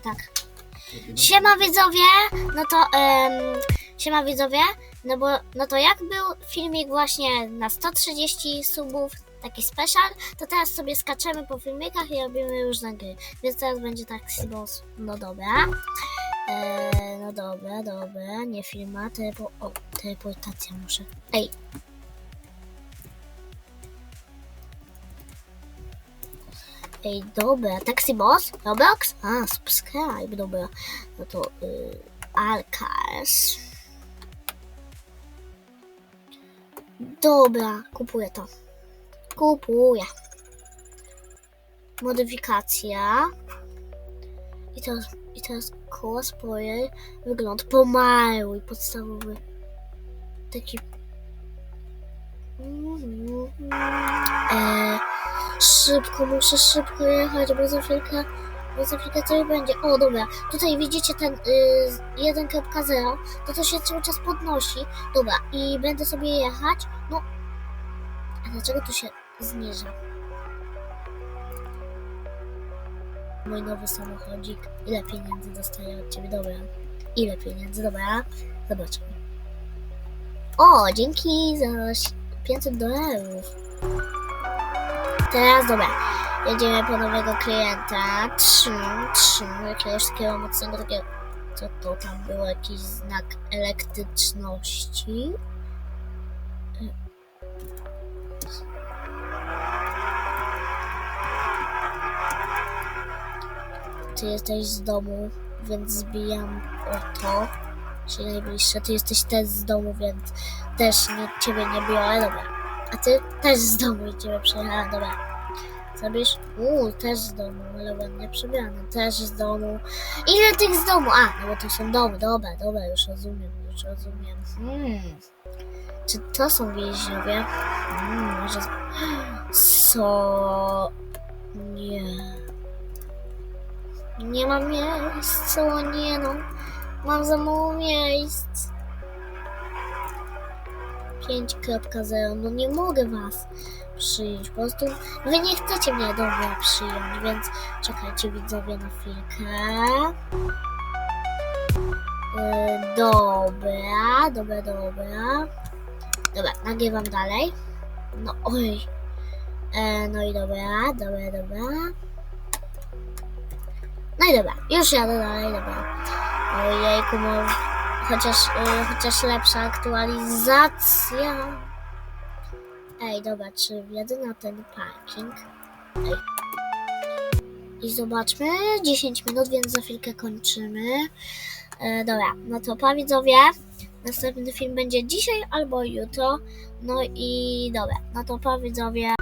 tak. Siema widzowie, no to em, siema widzowie, no bo no to jak był filmik właśnie na 130 subów, taki special, to teraz sobie skaczemy po filmikach i robimy różne gry. Więc teraz będzie tak Boss. No dobra. E, no dobra, dobra, nie filma, telepo o, teleportacja muszę. Ej. Ej, dobra, Taxi Boss, Roblox? A, subscribe, dobra. No to y, Alcars. Dobra, kupuję to. Kupuję. Modyfikacja. I teraz, i teraz spoiler. Wygląd pomały, podstawowy. Taki. Mhm. Eee, szybko, muszę szybko jechać, bo za chwilkę, bo za chwilkę coś będzie. O, dobra, tutaj widzicie ten y, 1.0, to to się cały czas podnosi. Dobra, i będę sobie jechać. No, a dlaczego tu się zniża? Mój nowy samochodzik. Ile pieniędzy dostaję od ciebie? Dobra. Ile pieniędzy? Dobra. Zobaczmy. O, dzięki za 500 dolarów. Teraz dobra. Jedziemy po nowego klienta. Trzy, trzy, jakiegoś takiego mocnego takiego. Co to tam było? Jakiś znak elektryczności. Ty jesteś z domu, więc zbijam o to. Czyli najbliższe. Ty jesteś też z domu, więc też nie, ciebie nie biorę. Dobra. A ty też z domu i ciebie przyjechałem. Dobra. Zabierz? Uuu, też z domu, ale ładnie przebrany. Też z domu. Ile tych z domu? A, no bo to są domy. Dobra, dobra, już rozumiem, już rozumiem. Hmm. Czy to są więźniowie? Hmm, może... Co? Nie. Nie mam miejsc, nie no. Mam za mało miejsc. 5.0, no nie mogę was przyjąć. Po prostu wy nie chcecie mnie dobra przyjąć, więc czekajcie widzowie na chwilkę. Yy, dobra, dobra, dobra. Dobra, nagrywam dalej. No oj. E, no i dobra, dobra, dobra. No i dobra, już jadę dalej, dobra. Ojejku, no, chociaż, y, chociaż lepsza aktualizacja. Ej, dobra, czy wjadę na ten parking? Ej. I zobaczmy, 10 minut, więc za chwilkę kończymy. E, dobra, no to pa widzowie. Następny film będzie dzisiaj albo jutro. No i dobra, no to pa widzowie.